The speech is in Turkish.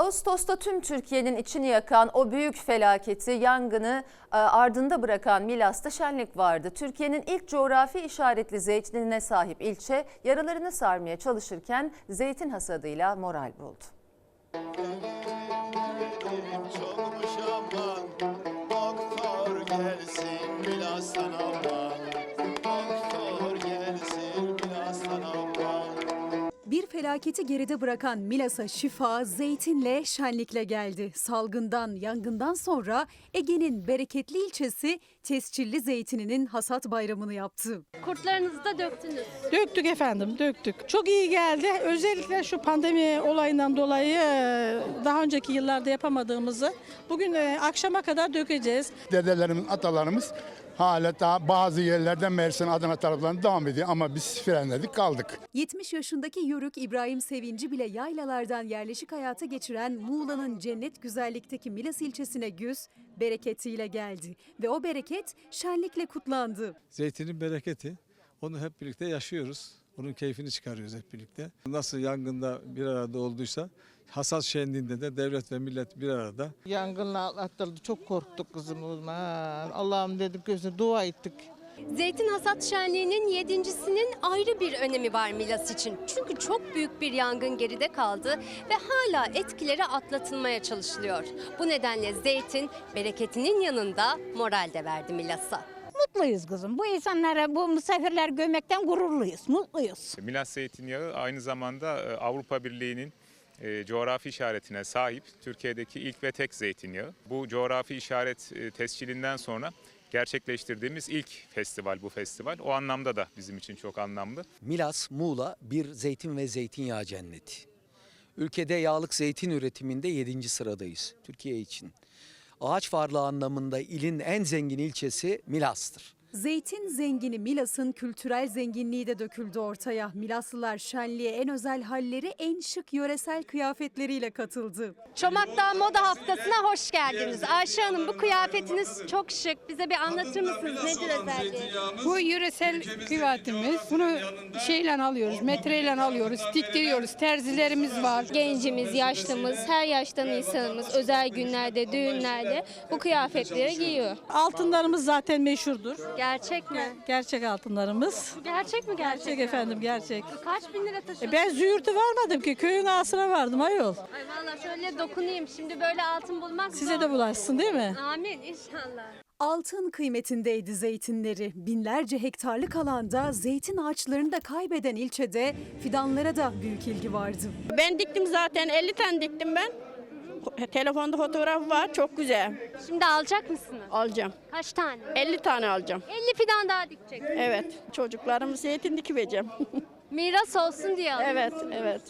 Ağustos'ta tüm Türkiye'nin içini yakan o büyük felaketi, yangını e, ardında bırakan Milas'ta şenlik vardı. Türkiye'nin ilk coğrafi işaretli zeytinine sahip ilçe yaralarını sarmaya çalışırken zeytin hasadıyla moral buldu. Çolmuş aman felaketi geride bırakan Milas'a şifa zeytinle, şenlikle geldi. Salgından, yangından sonra Ege'nin bereketli ilçesi tescilli zeytininin hasat bayramını yaptı. Kurtlarınızı da döktünüz. Döktük efendim, döktük. Çok iyi geldi. Özellikle şu pandemi olayından dolayı e, daha önceki yıllarda yapamadığımızı bugün e, akşama kadar dökeceğiz. dedelerimiz, atalarımız hala daha bazı yerlerde Mersin, Adana taraflarında devam ediyor ama biz frenledik kaldık. 70 yaşındaki Yörük İbrahim Sevinci bile yaylalardan yerleşik hayata geçiren Muğla'nın cennet güzellikteki Milas ilçesine güz bereketiyle geldi. Ve o bereket şenlikle kutlandı. Zeytinin bereketi. Onu hep birlikte yaşıyoruz. Onun keyfini çıkarıyoruz hep birlikte. Nasıl yangında bir arada olduysa hasat şenliğinde de devlet ve millet bir arada Yangınla atlatıldı. Çok korktuk kızımız. Ha, Allah'ım dedik gözüne dua ettik. Zeytin hasat şenliğinin yedincisinin ayrı bir önemi var Milas için. Çünkü çok büyük bir yangın geride kaldı ve hala etkileri atlatılmaya çalışılıyor. Bu nedenle zeytin bereketinin yanında moral de verdi Milas'a. Mutluyuz kızım. Bu insanlara, bu misafirler görmekten gururluyuz, mutluyuz. Milas zeytinyağı aynı zamanda e, Avrupa Birliği'nin e, coğrafi işaretine sahip Türkiye'deki ilk ve tek zeytinyağı. Bu coğrafi işaret e, tescilinden sonra gerçekleştirdiğimiz ilk festival bu festival. O anlamda da bizim için çok anlamlı. Milas, Muğla bir zeytin ve zeytinyağı cenneti. Ülkede yağlık zeytin üretiminde 7. sıradayız Türkiye için. Ağaç varlığı anlamında ilin en zengin ilçesi Milas'tır. Zeytin zengini Milas'ın kültürel zenginliği de döküldü ortaya. Milaslılar şenliğe en özel halleri en şık yöresel kıyafetleriyle katıldı. Çomak'ta moda haftasına hoş geldiniz. Ayşe Hanım bu kıyafetiniz çok şık. Bize bir anlatır mısınız? Nedir özelliği? Bu yöresel kıyafetimiz. Bunu şeyle alıyoruz, metreyle alıyoruz, diktiriyoruz. Terzilerimiz var. Gencimiz, yaşlımız, her yaştan insanımız özel günlerde, düğünlerde bu kıyafetleri giyiyor. Altınlarımız zaten meşhurdur. Gerçek mi? Gerçek altınlarımız. Gerçek mi gerçek? Gerçek efendim, gerçek. Kaç bin lira taşıyorsun? E ben züğürtü varmadım ki, köyün ağasına vardım ayol. Ay valla şöyle dokunayım. Şimdi böyle altın bulmak Size zor. de bulaşsın değil mi? Amin inşallah. Altın kıymetindeydi zeytinleri. Binlerce hektarlık alanda zeytin ağaçlarını da kaybeden ilçede fidanlara da büyük ilgi vardı. Ben diktim zaten, 50 tane diktim ben. Telefonda fotoğraf var, çok güzel. Şimdi alacak mısınız? Alacağım. Kaç tane? 50 tane alacağım. 50 fidan daha dikecek. Evet, çocuklarım zeytin dikiveceğim. Miras olsun diye alın. evet, evet.